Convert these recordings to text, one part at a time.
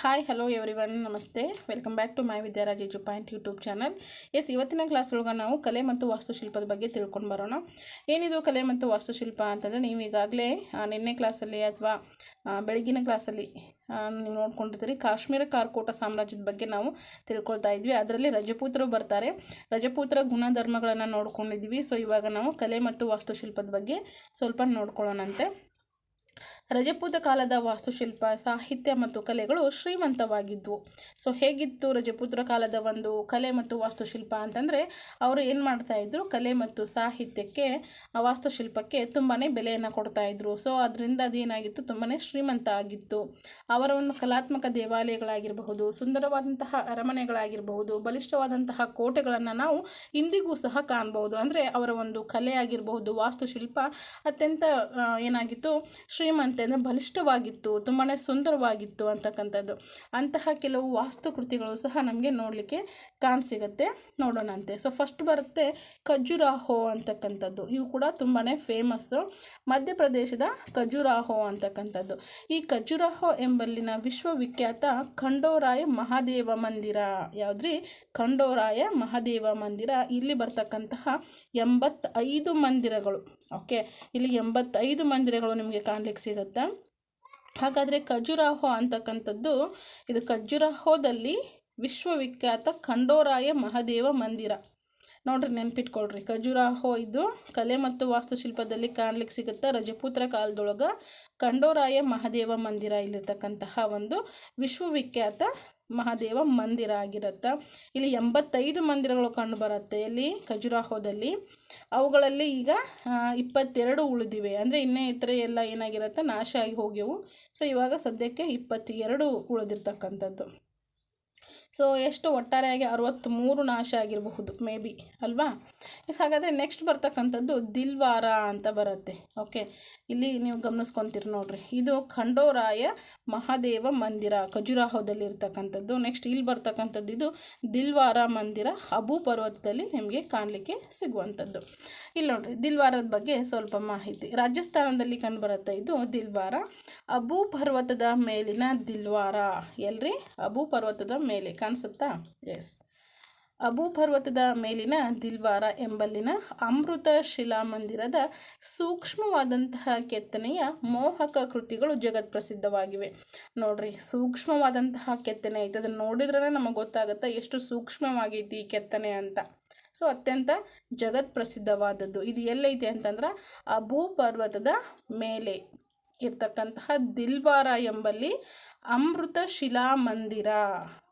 Hi hello everyone ನಮಸ್ತೆ welcome back to my Vidyaraj edu point YouTube channel yes ಇವತ್ತಿನ class ಒಳಗೆ ನಾವು ಕಲೆ ಮತ್ತು ವಾಸ್ತುಶಿಲ್ಪದ ಬಗ್ಗೆ ತಿಳ್ಕೊಂಡು ಬರೋಣ. ಏನಿದು ಕಲೆ ಮತ್ತು ವಾಸ್ತುಶಿಲ್ಪ ಅಂತಂದರೆ ನೀವು ಈಗಾಗಲೇ ನಿನ್ನೆ ಕ್ಲಾಸಲ್ಲಿ ಅಥವಾ ಬೆಳಗಿನ ಕ್ಲಾಸಲ್ಲಿ ನೀವು ನೋಡ್ಕೊಂಡಿರ್ತೀರಿ ಕಾಶ್ಮೀರ ಕಾರ್ಕೋಟ ಸಾಮ್ರಾಜ್ಯದ ಬಗ್ಗೆ ನಾವು ತಿಳ್ಕೊಳ್ತಾ ಇದ್ವಿ. ಅದರಲ್ಲಿ ರಜಪೂತರು ಬರ್ತಾರೆ. ರಜಪೂತರ ಗುಣಧರ್ಮಗಳನ್ನು ನೋಡ್ಕೊಂಡಿದ್ವಿ ಸೊ ಇವಾಗ ನಾವು ಕಲೆ ಮತ್ತು ವಾಸ್ತುಶಿಲ್ಪದ ಬಗ್ಗೆ ಸ್ವಲ್ಪ ನೋಡ್ಕೊಳ್ಳೋಣಂತೆ. ರಜಪೂತ ಕಾಲದ ವಾಸ್ತುಶಿಲ್ಪ, ಸಾಹಿತ್ಯ ಮತ್ತು ಕಲೆಗಳು ಶ್ರೀಮಂತವಾಗಿದ್ವು. ಸೊ, ಹೇಗಿತ್ತು ರಜಪೂತ್ರ ಕಾಲದ ಒಂದು ಕಲೆ ಮತ್ತು ವಾಸ್ತುಶಿಲ್ಪ ಅಂತಂದರೆ, ಅವರು ಏನು ಮಾಡ್ತಾಯಿದ್ರು ಕಲೆ ಮತ್ತು ಸಾಹಿತ್ಯಕ್ಕೆ ವಾಸ್ತುಶಿಲ್ಪಕ್ಕೆ ತುಂಬಾ ಬೆಲೆಯನ್ನು ಕೊಡ್ತಾಯಿದ್ರು ಸೊ, ಅದರಿಂದ ಅದೇನಾಗಿತ್ತು ತುಂಬಾ ಶ್ರೀಮಂತ ಆಗಿತ್ತು. ಅವರ ಒಂದು ಕಲಾತ್ಮಕ ದೇವಾಲಯಗಳಾಗಿರಬಹುದು, ಸುಂದರವಾದಂತಹ ಅರಮನೆಗಳಾಗಿರಬಹುದು, ಬಲಿಷ್ಠವಾದಂತಹ ಕೋಟೆಗಳನ್ನು ನಾವು ಇಂದಿಗೂ ಸಹ ಕಾಣಬಹುದು. ಅಂದರೆ, ಅವರ ಒಂದು ಕಲೆ ಆಗಿರಬಹುದು, ವಾಸ್ತುಶಿಲ್ಪ ಅತ್ಯಂತ ಏನಾಗಿತ್ತು, ಶ್ರೀಮಂತ ಅಂದರೆ ಬಲಿಷ್ಠವಾಗಿತ್ತು ತುಂಬಾ ಸುಂದರವಾಗಿತ್ತು ಅಂತಕ್ಕಂಥದ್ದು. ಅಂತಹ ಕೆಲವು ವಾಸ್ತುಕೃತಿಗಳು ಸಹ ನಮಗೆ ನೋಡಲಿಕ್ಕೆ ಕಾಣಸಿಗತ್ತೆ ನೋಡೋಣಂತೆ. ಸೊ ಫಸ್ಟ್ ಬರುತ್ತೆ ಖಜುರಾಹೋ ಅಂತಕ್ಕಂಥದ್ದು. ಇವು ಕೂಡ ತುಂಬಾ ಫೇಮಸ್ಸು ಮಧ್ಯಪ್ರದೇಶದ ಖಜುರಾಹೋ ಅಂತಕ್ಕಂಥದ್ದು. ಈ ಖಜುರಾಹೋ ಎಂಬಲ್ಲಿನ ವಿಶ್ವವಿಖ್ಯಾತ ಖಂಡೋರಾಯ ಮಹಾದೇವ ಮಂದಿರ ಯಾವುದ್ರಿ? ಖಂಡೋರಾಯ ಮಹಾದೇವ ಮಂದಿರ. ಇಲ್ಲಿ ಬರ್ತಕ್ಕಂತಹ ಎಂಬತ್ತೈದು ಮಂದಿರಗಳು. ಓಕೆ ಇಲ್ಲಿ ಎಂಬತ್ತೈದು ಮಂದಿರಗಳು ನಿಮಗೆ ಕಾಣ್ಲಿಕ್ಕೆ ಸಿಗುತ್ತೆ. ಹಾಗಾದರೆ ಖಜುರಾಹೋ ಅಂತಕ್ಕಂಥದ್ದು, ಇದು ಖಜುರಾಹೋದಲ್ಲಿ ವಿಶ್ವವಿಖ್ಯಾತ ಖಂಡೋರಾಯ ಮಹಾದೇವ ಮಂದಿರ. ನೋಡ್ರಿ ನೆನ್ಪಿಟ್ಕೊಳ್ರಿ. ಖಜುರಾಹೋ ಇದು ಕಲೆ ಮತ್ತು ವಾಸ್ತುಶಿಲ್ಪದಲ್ಲಿ ಕಾಣ್ಲಿಕ್ಕೆ ಸಿಗುತ್ತೆ ರಜಪುತ್ರ ಕಾಲದೊಳಗೆ ಖಂಡೋರಾಯ ಮಹಾದೇವ ಮಂದಿರ ಇಲ್ಲಿರ್ತಕ್ಕಂತಹ ಒಂದು ವಿಶ್ವವಿಖ್ಯಾತ ಮಹಾದೇವ ಮಂದಿರ ಆಗಿರುತ್ತೆ. ಇಲ್ಲಿ ಎಂಬತ್ತೈದು ಮಂದಿರಗಳು ಕಂಡು ಬರುತ್ತೆ ಇಲ್ಲಿ ಖಜುರಾಹೋದಲ್ಲಿ ಅವುಗಳಲ್ಲಿ ಈಗ ಇಪ್ಪತ್ತೆರಡು ಉಳಿದಿವೆ. ಅಂದರೆ ಇನ್ನೇ ಇತರೆ ಎಲ್ಲ ಏನಾಗಿರುತ್ತೆ? ನಾಶ ಆಗಿ ಹೋಗ್ಯವು. ಸೊ ಇವಾಗ ಸದ್ಯಕ್ಕೆ ಇಪ್ಪತ್ತೆರಡು ಉಳಿದಿರ್ತಕ್ಕಂಥದ್ದು. ಸೊ ಎಷ್ಟು ಒಟ್ಟಾರೆಯಾಗಿ ಅರವತ್ತ್ಮೂರು ನಾಶ ಆಗಿರಬಹುದು ಮೇ ಬಿ ಅಲ್ವಾ? ಹಾಗಾದರೆ ನೆಕ್ಸ್ಟ್ ಬರ್ತಕ್ಕಂಥದ್ದು ದಿಲ್ವಾರ ಅಂತ ಬರುತ್ತೆ. ಓಕೆ ಇಲ್ಲಿ ನೀವು ಗಮನಿಸ್ಕೊತೀರಿ ನೋಡ್ರಿ. ಇದು ಖಂಡೋರಾಯ ಮಹಾದೇವ ಮಂದಿರ, ಖಜುರಾಹೋದಲ್ಲಿ ಇರ್ತಕ್ಕಂಥದ್ದು. ನೆಕ್ಸ್ಟ್ ಇಲ್ಲಿ ಬರ್ತಕ್ಕಂಥದ್ದು ಇದು ದಿಲ್ವಾರ ಮಂದಿರ, ಅಬು ಪರ್ವತದಲ್ಲಿ ನಿಮಗೆ ಕಾಣಲಿಕ್ಕೆ ಸಿಗುವಂಥದ್ದು. ಇಲ್ಲಿ ನೋಡ್ರಿ, ದಿಲ್ವಾರದ ಬಗ್ಗೆ ಸ್ವಲ್ಪ ಮಾಹಿತಿ. ರಾಜಸ್ಥಾನದಲ್ಲಿ ಕಂಡುಬರುತ್ತೆ ಇದು ದಿಲ್ವಾರ. ಅಬು ಪರ್ವತದ ಮೇಲಿನ ದಿಲ್ವಾರ. ಎಲ್ರಿ? ಅಬು ಪರ್ವತದ ಮೇಲೆ ಕಾಣಿಸುತ್ತಾ? ಎಸ್ ಅಬು ಪರ್ವತದ ಮೇಲಿನ ದಿಲ್ವಾರ ಎಂಬಲ್ಲಿನ ಅಮೃತ ಶಿಲಾ ಮಂದಿರದ ಸೂಕ್ಷ್ಮವಾದಂತಹ ಕೆತ್ತನೆಯ ಮೋಹಕ ಕೃತಿಗಳು ಜಗತ್ ಪ್ರಸಿದ್ಧವಾಗಿವೆ. ನೋಡ್ರಿ, ಸೂಕ್ಷ್ಮವಾದಂತಹ ಕೆತ್ತನೆ. ಐತೆ ಅದನ್ನು ನೋಡಿದ್ರೆ ನಮಗೆ ಗೊತ್ತಾಗುತ್ತೆ ಎಷ್ಟು ಸೂಕ್ಷ್ಮವಾಗೈತಿ ಈ ಕೆತ್ತನೆ ಅಂತ. ಸೊ ಅತ್ಯಂತ ಜಗತ್ ಪ್ರಸಿದ್ಧವಾದದ್ದು. ಇದು ಎಲ್ಲೈತೆ ಅಂತಂದ್ರೆ ಅಬು ಪರ್ವತದ ಮೇಲೆ. ಇರ್ತಕ್ಕಂತಹ ದಿಲ್ವಾರ ಎಂಬಲ್ಲಿ ಅಮೃತ ಶಿಲಾ ಮಂದಿರ.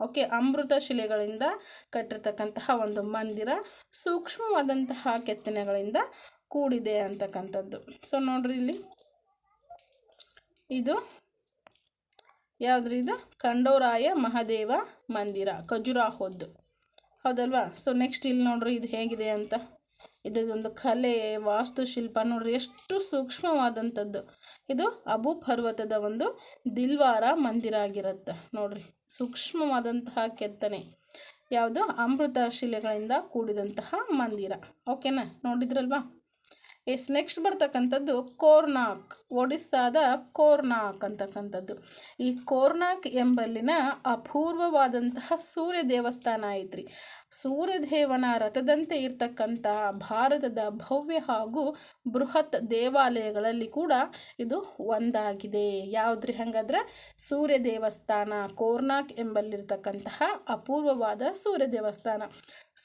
ಓಕೆ, ಅಮೃತ ಶಿಲೆಗಳಿಂದ ಕಟ್ಟಿರ್ತಕ್ಕಂತಹ ಒಂದು ಮಂದಿರ ಸೂಕ್ಷ್ಮವಾದಂತಹ ಕೆತ್ತನೆಗಳಿಂದ ಕೂಡಿದೆ ಅಂತಕ್ಕಂಥದ್ದು. ಸೊ ನೋಡ್ರಿ ಇಲ್ಲಿ. ಇದು ಯಾವುದ್ರಿ ಇದು? ಖಂಡೋರಾಯ ಮಹಾದೇವ ಮಂದಿರ, ಖಜುರಾಹೋದ್ದು. ಹೌದಲ್ವಾ? ಸೊ ನೆಕ್ಸ್ಟ್ ಇಲ್ಲಿ ನೋಡ್ರಿ ಇದು ಹೇಗಿದೆ ಅಂತ. ಇದೊಂದು ಕಲೆ, ವಾಸ್ತುಶಿಲ್ಪ ನೋಡ್ರಿ, ಎಷ್ಟು ಸೂಕ್ಷ್ಮವಾದಂಥದ್ದು. ಇದು ಅಬು ಪರ್ವತದ ಒಂದು ದಿಲ್ವಾರ ಮಂದಿರ ಆಗಿರುತ್ತೆ ನೋಡ್ರಿ. ಸೂಕ್ಷ್ಮವಾದಂತಹ ಕೆತ್ತನೆ. ಯಾವುದು ಅಮೃತ ಶಿಲೆಗಳಿಂದ ಕೂಡಿದಂತಹ ಮಂದಿರ. ಓಕೆನಾ? ನೋಡಿದ್ರಲ್ವಾ? ಎಸ್ ನೆಕ್ಸ್ಟ್ ಬರ್ತಕ್ಕಂಥದ್ದು ಕೋರ್ನಾಕ್, ಒಡಿಸ್ಸಾದ ಕೋರ್ನಾಕ್ ಅಂತಕ್ಕಂಥದ್ದು. ಈ ಕೋರ್ನಾಕ್ ಎಂಬಲ್ಲಿನ ಅಪೂರ್ವವಾದಂತಹ ಸೂರ್ಯ ದೇವಸ್ಥಾನ ಐತ್ರಿ. ಸೂರ್ಯದೇವನ ರಥದಂತೆ ಇರ್ತಕ್ಕಂತಹ ಭಾರತದ ಭವ್ಯ ಹಾಗೂ ಬೃಹತ್ ದೇವಾಲಯಗಳಲ್ಲಿ ಕೂಡ ಇದು ಒಂದಾಗಿದೆ. ಯಾವುದ್ರಿ ಹಂಗಾದ್ರೆ? ಸೂರ್ಯ ದೇವಸ್ಥಾನ, ಕೋರ್ನಾಕ್ ಎಂಬಲ್ಲಿರ್ತಕ್ಕಂತಹ ಅಪೂರ್ವವಾದ ಸೂರ್ಯ ದೇವಸ್ಥಾನ.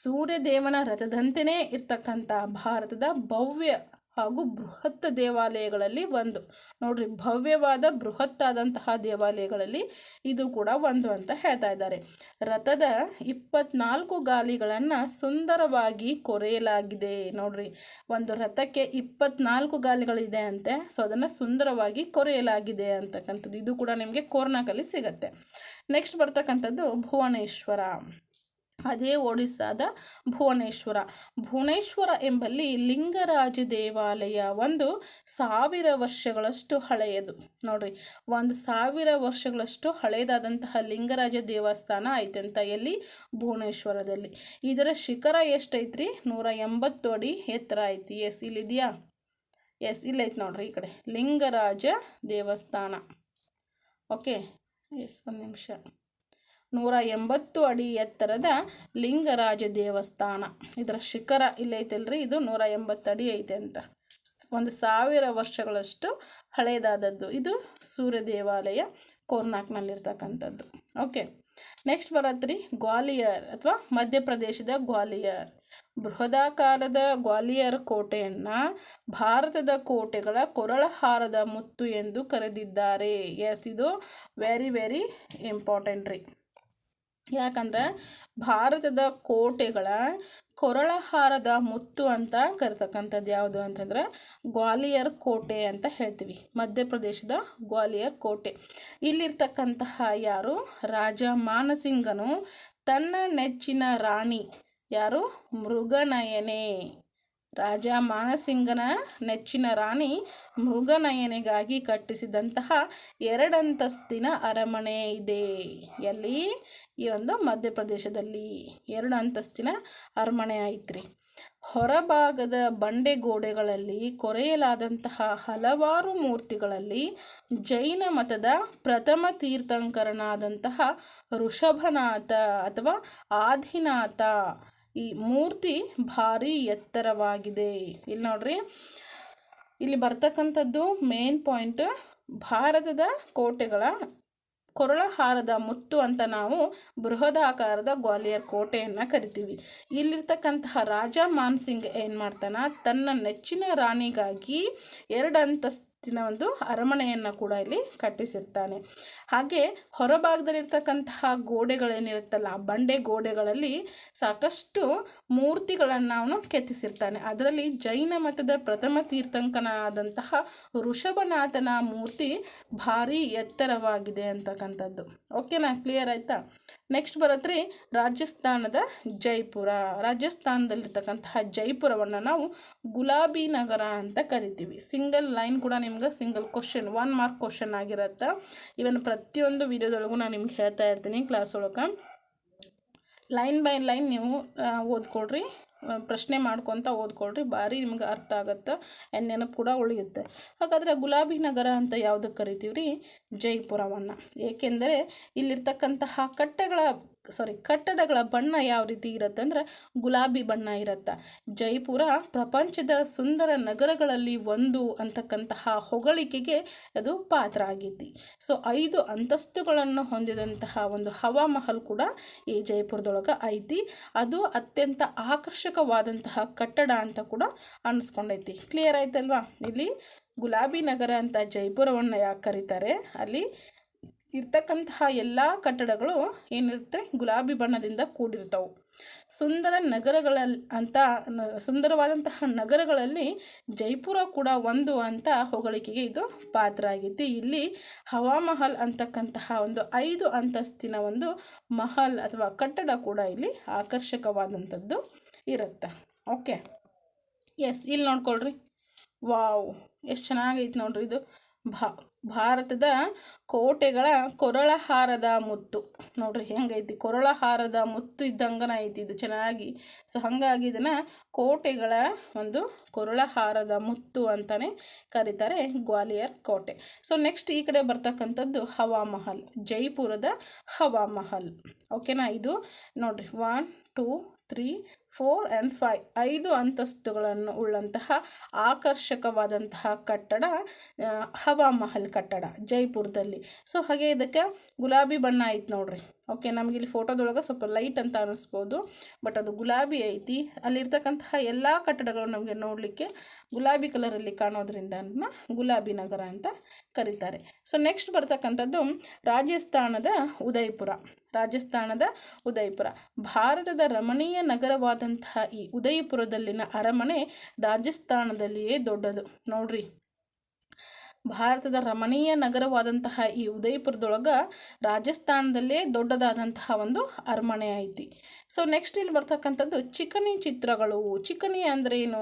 ಸೂರ್ಯದೇವನ ರಥದಂತೆಯೇ ಇರ್ತಕ್ಕಂಥ ಭಾರತದ ಭವ್ಯ ಹಾಗೂ ಬೃಹತ್ ದೇವಾಲಯಗಳಲ್ಲಿ ಒಂದು. ನೋಡ್ರಿ, ಭವ್ಯವಾದ, ಬೃಹತ್ತಾದಂತಹ ದೇವಾಲಯಗಳಲ್ಲಿ ಇದು ಕೂಡ ಒಂದು ಅಂತ ಹೇಳ್ತಾ ಇದ್ದಾರೆ. ರಥದ ಇಪ್ಪತ್ನಾಲ್ಕು ಗಾಲಿಗಳನ್ನು ಸುಂದರವಾಗಿ ಕೊರೆಯಲಾಗಿದೆ. ನೋಡ್ರಿ, ಒಂದು ರಥಕ್ಕೆ ಇಪ್ಪತ್ನಾಲ್ಕು ಗಾಲಿಗಳಿದೆ ಅಂತೆ, ಸೊ ಅದನ್ನು ಸುಂದರವಾಗಿ ಕೊರೆಯಲಾಗಿದೆ ಅಂತಕ್ಕಂಥದ್ದು. ಇದು ಕೂಡ ನಿಮಗೆ ಕೋರ್ನಾಕಲ್ಲಿ ಸಿಗತ್ತೆ. ನೆಕ್ಸ್ಟ್ ಬರ್ತಕ್ಕಂಥದ್ದು ಭುವನೇಶ್ವರ. ಅದೇ ಒಡಿಸ್ಸಾದ ಭುವನೇಶ್ವರ. ಭುವನೇಶ್ವರ ಎಂಬಲ್ಲಿ ಲಿಂಗರಾಜ ದೇವಾಲಯ ಒಂದು ಸಾವಿರ ವರ್ಷಗಳಷ್ಟು ಹಳೆಯದು. ನೋಡ್ರಿ, ಒಂದು ಸಾವಿರ ವರ್ಷಗಳಷ್ಟು ಹಳೆಯದಾದಂತಹ ಲಿಂಗರಾಜ ದೇವಸ್ಥಾನ ಐತಂತ ಎಲ್ಲಿ? ಭುವನೇಶ್ವರದಲ್ಲಿ. ಇದರ ಶಿಖರ ಎಷ್ಟೈತ್ರಿ? ನೂರ ಎಂಬತ್ತು ಅಡಿ ಎತ್ತರ ಐತಿ. ಎಸ್, ಇಲ್ಲಿದೆಯಾ? ಎಸ್, ಇಲ್ಲೈತೆ ನೋಡ್ರಿ ಈ ಕಡೆ. ಲಿಂಗರಾಜ ದೇವಸ್ಥಾನ. ಓಕೆ, ಎಸ್, ಒಂದು ನಿಮಿಷ. ನೂರ ಎಂಬತ್ತು ಅಡಿ ಎತ್ತರದ ಲಿಂಗರಾಜ ದೇವಸ್ಥಾನ. ಇದರ ಶಿಖರ ಇಲ್ಲೈತಲ್ರಿ ಇದು ನೂರ ಎಂಬತ್ತು ಅಡಿ ಐತೆ ಅಂತ. ಒಂದು ಸಾವಿರ ವರ್ಷಗಳಷ್ಟು ಹಳೆಯದಾದದ್ದು ಇದು ಸೂರ್ಯ ದೇವಾಲಯ ಕೋರ್ನಾಕ್ನಲ್ಲಿರ್ತಕ್ಕಂಥದ್ದು. ಓಕೆ. ನೆಕ್ಸ್ಟ್ ಬರತ್ರಿ, ಗ್ವಾಲಿಯರ್ ಅಥವಾ ಮಧ್ಯಪ್ರದೇಶದ ಗ್ವಾಲಿಯರ್. ಬೃಹದಾಕಾರದ ಗ್ವಾಲಿಯರ್ ಕೋಟೆಯನ್ನು ಭಾರತದ ಕೋಟೆಗಳ ಕೊರಳಹಾರದ ಮುತ್ತು ಎಂದು ಕರೆದಿದ್ದಾರೆ. ಎಸ್ ಇದು ವೆರಿ ವೆರಿ ಇಂಪಾರ್ಟೆಂಟ್ ರೀ. ಯಾಕಂದ್ರೆ ಭಾರತದ ಕೋಟೆಗಳ ಕೊರಳಹಾರದ ಮುತ್ತು ಅಂತ ಕರಿತಕ್ಕಂಥದ್ದು ಯಾವುದು ಅಂತಂದ್ರೆ ಗ್ವಾಲಿಯರ್ ಕೋಟೆ ಅಂತ ಹೇಳ್ತೀವಿ. ಮಧ್ಯಪ್ರದೇಶದ ಗ್ವಾಲಿಯರ್ ಕೋಟೆ. ಇಲ್ಲಿರ್ತಕ್ಕಂತಹ ಯಾರು? ರಾಜ ಮಾನಸಿಂಗನು ತನ್ನ ನೆಚ್ಚಿನ ರಾಣಿ ಯಾರು? ಮೃಗನಯನೆ. ರಾಜ ಮಾನಸಿಂಗನ ನೆಚ್ಚಿನ ರಾಣಿ ಮೃಗನಯನೆಗಾಗಿ ಕಟ್ಟಿಸಿದಂತಹ ಎರಡಂತಸ್ತಿನ ಅರಮನೆ ಇದೆ. ಎಲ್ಲಿ? ಈ ಒಂದು ಮಧ್ಯಪ್ರದೇಶದಲ್ಲಿ. ಎರಡು ಅಂತಸ್ತಿನ ಅರಮನೆ ಐತ್ರಿ. ಹೊರಭಾಗದ ಬಂಡೆ ಗೋಡೆಗಳಲ್ಲಿ ಕೊರೆಯಲಾದಂತಹ ಹಲವಾರು ಮೂರ್ತಿಗಳಲ್ಲಿ ಜೈನ ಮತದ ಪ್ರಥಮ ತೀರ್ಥಂಕರನಾದಂತಹ ಋಷಭನಾಥ ಅಥವಾ ಆದಿನಾಥ ಈ ಮೂರ್ತಿ ಭಾರಿ ಎತ್ತರವಾಗಿದೆ. ಇಲ್ಲಿ ನೋಡ್ರಿ. ಇಲ್ಲಿ ಬರ್ತಕ್ಕಂಥದ್ದು ಮೇನ್ ಪಾಯಿಂಟ್ ಭಾರತದ ಕೋಟೆಗಳ ಕೊರಳಹಾರದ ಮುತ್ತು ಅಂತ ನಾವು ಬೃಹದಾಕಾರದ ಗ್ವಾಲಿಯರ್ ಕೋಟೆಯನ್ನು ಕರಿತೀವಿ. ಇಲ್ಲಿರ್ತಕ್ಕಂತಹ ರಾಜ ಮಾನ್ಸಿಂಗ್ ಏನು ಮಾಡ್ತಾನ? ತನ್ನ ನೆಚ್ಚಿನ ರಾಣಿಗಾಗಿ ಎರಡು ಅಂತಸ್ತಿನ ಒಂದು ಅರಮನೆಯನ್ನು ಕೂಡ ಇಲ್ಲಿ ಕಟ್ಟಿಸಿರ್ತಾನೆ. ಹಾಗೆ ಹೊರಭಾಗದಲ್ಲಿರ್ತಕ್ಕಂತಹ ಗೋಡೆಗಳೇನಿರುತ್ತಲ್ಲ ಬಂಡೆ ಗೋಡೆಗಳಲ್ಲಿ ಸಾಕಷ್ಟು ಮೂರ್ತಿಗಳನ್ನು ಅವನು ಕೆತ್ತಿಸಿರ್ತಾನೆ. ಅದರಲ್ಲಿ ಜೈನ ಮತದ ಪ್ರಥಮ ತೀರ್ಥಂಕನಾದಂತಹ ಋಷಭನಾಥನ ಮೂರ್ತಿ ಭಾರಿ ಎತ್ತರವಾಗಿದೆ ಅಂತಕ್ಕಂಥದ್ದು. ಓಕೆನಾ ಕ್ಲಿಯರ್ ಆಯ್ತಾ? ನೆಕ್ಸ್ಟ್ ಬರತ್ರಿ ರಾಜಸ್ಥಾನದ ಜೈಪುರ. ರಾಜಸ್ಥಾನದಲ್ಲಿರ್ತಕ್ಕಂತಹ ಜೈಪುರವನ್ನು ನಾವು ಗುಲಾಬಿ ನಗರ ಅಂತ ಕರಿತೀವಿ. ಸಿಂಗಲ್ ಲೈನ್ ಕೂಡ ನಿಮ್ಗೆ single question one mark question ಆಗಿರುತ್ತೆ. ಇವನ್ ಪ್ರತಿಯೊಂದು ವಿಡಿಯೋದೊಳಗೂ ನಾನು ನಿಮ್ಗೆ ಹೇಳ್ತಾ ಇರ್ತೀನಿ ಕ್ಲಾಸ್ ಒಳಗೆ. ಲೈನ್ ಬೈ ಲೈನ್ ನೀವು ಓದ್ಕೊಡ್ರಿ ಓದ್ಕೊಳ್ರಿ. ಪ್ರಶ್ನೆ ಮಾಡ್ಕೊತ ಓದ್ಕೊಳ್ರಿ, ಭಾರಿ ನಿಮ್ಗೆ ಅರ್ಥ ಆಗುತ್ತೆ ನೆನಪು ಕೂಡ ಉಳಿಯುತ್ತೆ. ಹಾಗಾದರೆ ಗುಲಾಬಿ ನಗರ ಅಂತ ಯಾವುದಕ್ಕೆ ಕರಿತೀವಿ ರೀ ಜೈಪುರವನ್ನು. ಏಕೆಂದರೆ ಇಲ್ಲಿರ್ತಕ್ಕಂತಹ ಕಟ್ಟೆಗಳ ಸಾರಿ ಕಟ್ಟಡಗಳ ಬಣ್ಣ ಯಾವ ರೀತಿ ಇರುತ್ತೆ ಅಂದ್ರೆ ಗುಲಾಬಿ ಬಣ್ಣ ಇರುತ್ತೆ. ಜೈಪುರ ಪ್ರಪಂಚದ ಸುಂದರ ನಗರಗಳಲ್ಲಿ ಒಂದು ಅಂತಕ್ಕಂತಹ ಹೊಗಳಿಕೆಗೆ ಅದು ಪಾತ್ರ ಆಗೈತಿ ಸೊ ಐದು ಅಂತಸ್ತುಗಳನ್ನು ಹೊಂದಿದಂತಹ ಒಂದು ಹವಾಮಹಲ್ ಕೂಡ ಈ ಜೈಪುರದೊಳಗೆ ಐತಿ. ಅದು ಅತ್ಯಂತ ಆಕರ್ಷಕವಾದಂತಹ ಕಟ್ಟಡ ಅಂತ ಕೂಡ ಅನ್ನಿಸ್ಕೊಂಡೈತಿ ಕ್ಲಿಯರ್ ಆಯ್ತಲ್ವಾ? ಇಲ್ಲಿ ಗುಲಾಬಿ ನಗರ ಅಂತ ಜೈಪುರವನ್ನು ಯಾಕೆ ಕರೀತಾರೆ? ಅಲ್ಲಿ ಇರ್ತಕ್ಕಂತಹ ಎಲ್ಲ ಕಟ್ಟಡಗಳು ಏನಿರುತ್ತೆ ಗುಲಾಬಿ ಬಣ್ಣದಿಂದ ಕೂಡಿರ್ತವೆ ಸುಂದರ ನಗರಗಳಲ್ಲಿ ಅಂತ, ಸುಂದರವಾದಂತಹ ನಗರಗಳಲ್ಲಿ ಜೈಪುರ ಕೂಡ ಒಂದು ಅಂತ ಹೊಗಳಿಕೆಗೆ ಇದು ಪಾತ್ರ ಆಗಿದ್ದು, ಇಲ್ಲಿ ಹವಾಮಹಲ್ ಅಂತಕ್ಕಂತಹ ಒಂದು ಐದು ಅಂತಸ್ತಿನ ಒಂದು ಮಹಲ್ ಅಥವಾ ಕಟ್ಟಡ ಕೂಡ ಇಲ್ಲಿ ಆಕರ್ಷಕವಾದಂಥದ್ದು ಇರುತ್ತೆ. ಓಕೆ ಎಸ್ ಇಲ್ಲಿ ನೋಡ್ಕೊಳ್ರಿ. ವಾವ್ ಎಷ್ಟು ಚೆನ್ನಾಗೈತೆ ನೋಡ್ರಿ ಇದು. ಭಾ, ಭಾರತದ ಕೋಟೆಗಳ ಕೊರಳಹಾರದ ಮುತ್ತು. ನೋಡ್ರಿ ಹೆಂಗೈತಿ, ಕೊರಳಹಾರದ ಮುತ್ತು ಇದ್ದಂಗನ ಐತಿ ಇದು ಚೆನ್ನಾಗಿ. ಸೊ ಹಾಗಾಗಿ ಇದನ್ನು ಕೋಟೆಗಳ ಒಂದು ಕೊರಳಹಾರದ ಮುತ್ತು ಅಂತಲೇ ಕರೀತಾರೆ ಗ್ವಾಲಿಯರ್ ಕೋಟೆ. ಸೊ ನೆಕ್ಸ್ಟ್ ಈ ಕಡೆ ಬರ್ತಕ್ಕಂಥದ್ದು ಹವಾಮಹಲ್, ಜೈಪುರದ ಹವಾಮಹಲ್. ಓಕೆನಾ ಇದು ನೋಡ್ರಿ one two three four and five, ಐದು ಅಂತಸ್ತುಗಳನ್ನು ಉಳ್ಳಂತಹ ಆಕರ್ಷಕವಾದಂತಹ ಕಟ್ಟಡ ಹವಾಮಹಲ್ ಕಟ್ಟಡ ಜೈಪುರದಲ್ಲಿ. ಸೊ ಹಾಗೆ ಇದಕ್ಕೆ ಗುಲಾಬಿ ಬಣ್ಣ ಐತೆ ನೋಡ್ರಿ. ಓಕೆ ನಮಗೆ ಇಲ್ಲಿ ಫೋಟೋದೊಳಗೆ ಸ್ವಲ್ಪ ಲೈಟ್ ಅಂತ ಅನ್ನಿಸ್ಬೋದು ಬಟ್ ಅದು ಗುಲಾಬಿ ಐತಿ. ಅಲ್ಲಿರ್ತಕ್ಕಂತಹ ಎಲ್ಲ ಕಟ್ಟಡಗಳು ನಮಗೆ ನೋಡಲಿಕ್ಕೆ ಗುಲಾಬಿ ಕಲರಲ್ಲಿ ಕಾಣೋದ್ರಿಂದ ಗುಲಾಬಿ ನಗರ ಅಂತ ಕರೀತಾರೆ. ಸೊ ನೆಕ್ಸ್ಟ್ ಬರ್ತಕ್ಕಂಥದ್ದು ರಾಜಸ್ಥಾನದ ಉದಯಪುರ ರಾಜಸ್ಥಾನದ ಉದಯಪುರ. ಭಾರತದ ರಮಣೀಯ ನಗರವಾದಂತಹ ಈ ಉದಯಪುರದಲ್ಲಿನ ಅರಮನೆ ರಾಜಸ್ಥಾನದಲ್ಲಿಯೇ ದೊಡ್ಡದು. ನೋಡ್ರಿ. ಭಾರತದ ರಮಣೀಯ ನಗರವಾದಂತಹ ಈ ಉದಯಪುರದೊಳಗೆ ರಾಜಸ್ಥಾನದಲ್ಲೇ ದೊಡ್ಡದಾದಂತಹ ಒಂದು ಅರಮನೆ ಐತಿ. ಸೊ ನೆಕ್ಸ್ಟ್ ಇಲ್ಲಿ ಬರ್ತಕ್ಕಂಥದ್ದು ಚಿಕನಿ ಚಿತ್ರಗಳು. ಚಿಕನಿ ಅಂದ್ರೆ ಏನು?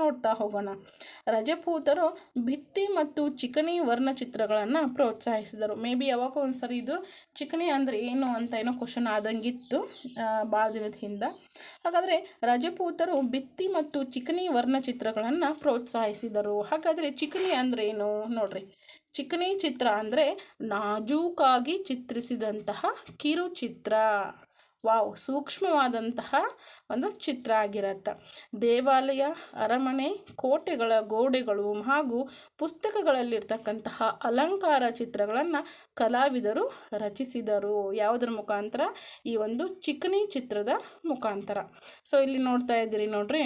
ನೋಡ್ತಾ ಹೋಗೋಣ. ರಜಪೂತರು ಭಿತ್ತಿ ಮತ್ತು ಚಿಕನಿ ವರ್ಣಚಿತ್ರಗಳನ್ನು ಪ್ರೋತ್ಸಾಹಿಸಿದರು. ಮೇ ಬಿ ಯಾವಾಗ ಒಂದ್ಸರಿ ಇದು ಚಿಕನಿ ಅಂದರೆ ಏನು ಅಂತ ಏನೋ ಕ್ವಶನ್ ಆದಂಗಿತ್ತು ಭಾಳ ದಿನದ ಹಿಂದೆ. ಹಾಗಾದರೆ ರಜಪೂತರು ಭಿತ್ತಿ ಮತ್ತು ಚಿಕನಿ ವರ್ಣಚಿತ್ರಗಳನ್ನು ಪ್ರೋತ್ಸಾಹಿಸಿದರು. ಹಾಗಾದರೆ ಚಿಕನಿ ಅಂದರೆ ಏನು? ನೋಡ್ರಿ. ಚಿಕ್ಕನಿ ಚಿತ್ರ ಅಂದರೆ ನಾಜೂಕಾಗಿ ಚಿತ್ರಿಸಿದಂತಹ ಕಿರುಚಿತ್ರ. ವಾವ್, ಸೂಕ್ಷ್ಮವಾದಂತಹ ಒಂದು ಚಿತ್ರ ಆಗಿರತ್ತೆ. ದೇವಾಲಯ, ಅರಮನೆ, ಕೋಟೆಗಳ ಗೋಡೆಗಳು ಹಾಗೂ ಪುಸ್ತಕಗಳಲ್ಲಿರ್ತಕ್ಕಂತಹ ಅಲಂಕಾರ ಚಿತ್ರಗಳನ್ನು ಕಲಾವಿದರು ರಚಿಸಿದರು. ಯಾವುದರ ಮುಖಾಂತರ? ಈ ಒಂದು ಚಿಕ್ಕನಿ ಚಿತ್ರದ ಮುಖಾಂತರ. ಸೊ ಇಲ್ಲಿ ನೋಡ್ತಾ ಇದ್ದೀರಿ ನೋಡ್ರಿ.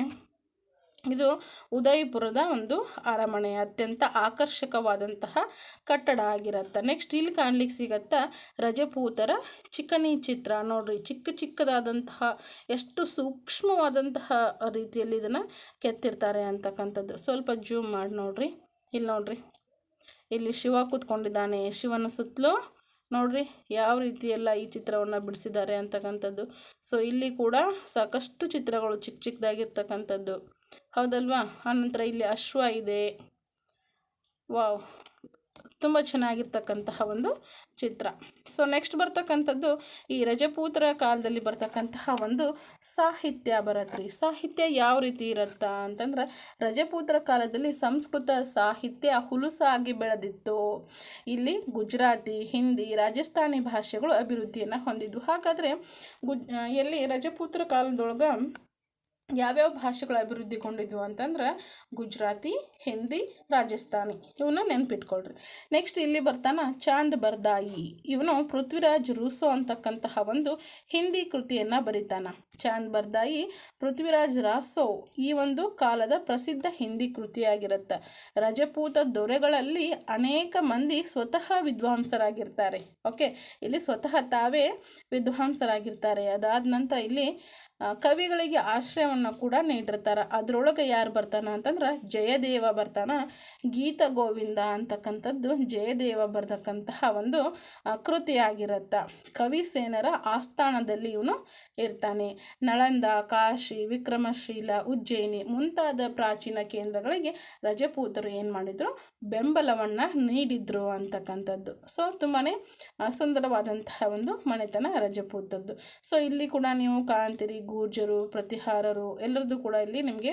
ಇದು ಉದಯಪುರದ ಒಂದು ಅರಮನೆ, ಅತ್ಯಂತ ಆಕರ್ಷಕವಾದಂತಹ ಕಟ್ಟಡ ಆಗಿರತ್ತೆ. ನೆಕ್ಸ್ಟ್ ಇಲ್ಲಿ ಕಾಣ್ಲಿಕ್ಕೆ ಸಿಗತ್ತ ರಜಪೂತರ ಚಿಕ್ಕನಿ ಚಿತ್ರ. ನೋಡ್ರಿ, ಚಿಕ್ಕ ಚಿಕ್ಕದಾದಂತಹ, ಎಷ್ಟು ಸೂಕ್ಷ್ಮವಾದಂತಹ ರೀತಿಯಲ್ಲಿ ಇದನ್ನು ಕೆತ್ತಿರ್ತಾರೆ ಅಂತಕ್ಕಂಥದ್ದು. ಸ್ವಲ್ಪ ಜೂಮ್ ಮಾಡಿ ನೋಡ್ರಿ. ಇಲ್ಲಿ ನೋಡ್ರಿ. ಇಲ್ಲಿ ಶಿವ ಕೂತ್ಕೊಂಡಿದ್ದಾನೆ. ಶಿವನ ಸುತ್ತಲೂ ನೋಡ್ರಿ ಯಾವ ರೀತಿ ಈ ಚಿತ್ರವನ್ನು ಬಿಡಿಸಿದ್ದಾರೆ ಅಂತಕ್ಕಂಥದ್ದು. ಸೊ ಇಲ್ಲಿ ಕೂಡ ಸಾಕಷ್ಟು ಚಿತ್ರಗಳು ಚಿಕ್ಕ ಚಿಕ್ಕದಾಗಿರ್ತಕ್ಕಂಥದ್ದು. ಹೌದಲ್ವಾ? ಆನಂತರ ಇಲ್ಲಿ ಅಶ್ವ ಇದೆ. ವಾವ್. ತುಂಬ ಚೆನ್ನಾಗಿರ್ತಕ್ಕಂತಹ ಒಂದು ಚಿತ್ರ. ಸೊ ನೆಕ್ಸ್ಟ್ ಬರ್ತಕ್ಕಂಥದ್ದು ಈ ರಜಪೂತರ ಕಾಲದಲ್ಲಿ ಬರ್ತಕ್ಕಂತಹ ಒಂದು ಸಾಹಿತ್ಯ ಬರತ್ರಿ ಸಾಹಿತ್ಯ ಯಾವ ರೀತಿ ಇರುತ್ತಾ ಅಂತಂದ್ರೆ, ರಜಪೂತರ ಕಾಲದಲ್ಲಿ ಸಂಸ್ಕೃತ ಸಾಹಿತ್ಯ ಹುಲುಸಾಗಿ ಬೆಳೆದಿತ್ತು. ಇಲ್ಲಿ ಗುಜರಾತಿ, ಹಿಂದಿ, ರಾಜಸ್ಥಾನಿ ಭಾಷೆಗಳು ಅಭಿವೃದ್ಧಿಯನ್ನು ಹೊಂದಿದ್ವು ಹಾಗಾದರೆ ಗುಜ್ ಎಲ್ಲಿ ರಜಪೂತರ ಕಾಲದೊಳಗೆ ಯಾವ್ಯಾವ ಭಾಷೆಗಳು ಅಭಿವೃದ್ಧಿಗೊಂಡಿದ್ವು ಅಂತಂದ್ರೆ ಗುಜರಾತಿ, ಹಿಂದಿ, ರಾಜಸ್ಥಾನಿ. ಇವನ್ನ ನೆನ್ಪಿಟ್ಕೊಳ್ರಿ. ನೆಕ್ಸ್ಟ್ ಇಲ್ಲಿ ಬರ್ತಾನ ಚಾಂದ್ ಬರ್ದಾಯಿ. ಇವನು ಪೃಥ್ವಿರಾಜ್ ರೂಸೋ ಅಂತಕ್ಕಂತಹ ಒಂದು ಹಿಂದಿ ಕೃತಿಯನ್ನು ಬರಿತಾನ. ಚಾಂದ್ ಬರ್ದಾಯಿ ಪೃಥ್ವಿರಾಜ್ ರಾಸೋ ಈ ಒಂದು ಕಾಲದ ಪ್ರಸಿದ್ಧ ಹಿಂದಿ ಕೃತಿಯಾಗಿರುತ್ತೆ. ರಜಪೂತ ದೊರೆಗಳಲ್ಲಿ ಅನೇಕ ಮಂದಿ ಸ್ವತಃ ವಿದ್ವಾಂಸರಾಗಿರ್ತಾರೆ. ಓಕೆ ಇಲ್ಲಿ ಸ್ವತಃ ತಾವೇ ವಿದ್ವಾಂಸರಾಗಿರ್ತಾರೆ. ಅದಾದ ನಂತರ ಇಲ್ಲಿ ಕವಿಗಳಿಗೆ ಕವಿಗಳಿಗೆ ಆಶ್ರಯವನ್ನು ಕೂಡ ನೀಡಿರ್ತಾರೆ. ಅದರೊಳಗೆ ಯಾರು ಬರ್ತಾನ ಅಂತಂದ್ರೆ ಜಯದೇವ ಬರ್ತಾನ. ಗೀತ ಗೋವಿಂದ ಅಂತಕ್ಕಂಥದ್ದು ಜಯದೇವ ಬರ್ತಕ್ಕಂತಹ ಒಂದು ಕೃತಿಯಾಗಿರುತ್ತೆ. ಕವಿಸೇನರ ಆಸ್ಥಾನದಲ್ಲಿ ಇವನು ಇರ್ತಾನೆ. ನಳಂದ, ಕಾಶಿ, ವಿಕ್ರಮಶೀಲ, ಉಜ್ಜಯಿನಿ ಮುಂತಾದ ಪ್ರಾಚೀನ ಕೇಂದ್ರಗಳಿಗೆ ರಜಪೂತರು ಏನು ಮಾಡಿದರು? ಬೆಂಬಲವನ್ನು ನೀಡಿದ್ರು ಅಂತಕ್ಕಂಥದ್ದು. ಸೊ ತುಂಬಾ ಸುಂದರವಾದಂತಹ ಒಂದು ಮನೆತನ ರಜಪೂತದ್ದು. ಸೊ ಇಲ್ಲಿ ಕೂಡ ನೀವು ಕಾಂತಿರಿ ಗೂರ್ಜರು, ಪ್ರತಿಹಾರರು ಎಲ್ಲರದ್ದು ಕೂಡ ಇಲ್ಲಿ ನಿಮಗೆ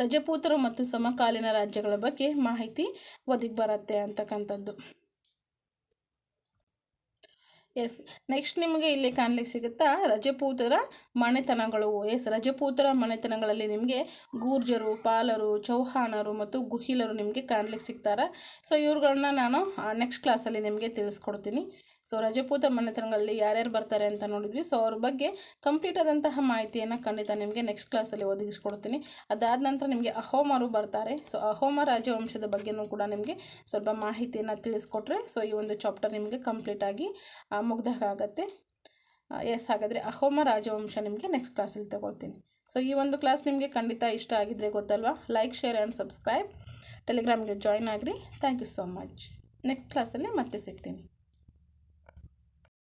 ರಜಪೂತರು ಮತ್ತು ಸಮಕಾಲೀನ ರಾಜ್ಯಗಳ ಬಗ್ಗೆ ಮಾಹಿತಿ ಒದಗಿ ಬರುತ್ತೆ ಅಂತಕ್ಕಂಥದ್ದು. ಎಸ್ ನೆಕ್ಸ್ಟ್ ನಿಮಗೆ ಇಲ್ಲಿ ಕಾಣಲಿಕ್ಕೆ ಸಿಗುತ್ತಾ ರಜಪೂತರ ಮನೆತನಗಳು. ಎಸ್ ರಜಪೂತರ ಮನೆತನಗಳಲ್ಲಿ ನಿಮಗೆ ಗೂರ್ಜರು, ಪಾಲರು, ಚೌಹಾಣರು ಮತ್ತು ಗುಹಿಲರು ನಿಮಗೆ ಕಾಣಲಿಕ್ಕೆ ಸಿಗ್ತಾರೆ. ಸೊ ಇವ್ರುಗಳನ್ನ ನಾನು ನೆಕ್ಸ್ಟ್ ಕ್ಲಾಸಲ್ಲಿ ನಿಮಗೆ ತಿಳಿಸ್ಕೊಡ್ತೀನಿ. ಸೊ ರಜಪೂತ ಮನೆತನಗಳಲ್ಲಿ ಯಾರ್ಯಾರು ಬರ್ತಾರೆ ಅಂತ ನೋಡಿದ್ವಿ. ಸೊ ಅವ್ರ ಬಗ್ಗೆ ಕಂಪ್ಲೀಟ್ ಆದಂತಹ ಮಾಹಿತಿಯನ್ನು ಖಂಡಿತ ನಿಮಗೆ ನೆಕ್ಸ್ಟ್ ಕ್ಲಾಸಲ್ಲಿ ಒದಗಿಸ್ಕೊಡ್ತೀನಿ. ಅದಾದ ನಂತರ ನಿಮಗೆ ಅಹೋಮರು ಬರ್ತಾರೆ. ಸೊ ಅಹೋಮ ರಾಜವಂಶದ ಬಗ್ಗೆನೂ ಕೂಡ ನಿಮಗೆ ಸ್ವಲ್ಪ ಮಾಹಿತಿಯನ್ನು ತಿಳಿಸ್ಕೊಟ್ರೆ ಸೊ ಈ ಒಂದು ಚಾಪ್ಟರ್ ನಿಮಗೆ ಕಂಪ್ಲೀಟಾಗಿ ಮುಗ್ದಾಗತ್ತೆ ಎಸ್ ಹಾಗಾದರೆ ಅಹೋಮ ರಾಜವಂಶ ನಿಮಗೆ ನೆಕ್ಸ್ಟ್ ಕ್ಲಾಸಲ್ಲಿ ತಗೊಳ್ತೀನಿ. ಸೊ ಈ ಒಂದು ಕ್ಲಾಸ್ ನಿಮಗೆ ಖಂಡಿತ ಇಷ್ಟ ಆಗಿದ್ರೆ ಗೊತ್ತಲ್ವಾ? ಲೈಕ್ ಶೇರ್ ಆ್ಯಂಡ್ ಸಬ್ಸ್ಕ್ರೈಬ್ ಟೆಲಿಗ್ರಾಮ್ಗೆ ಜಾಯ್ನ್ ಆಗಿರಿ. Thank you so much next ಕ್ಲಾಸಲ್ಲಿ ಮತ್ತೆ ಸಿಗ್ತೀನಿ.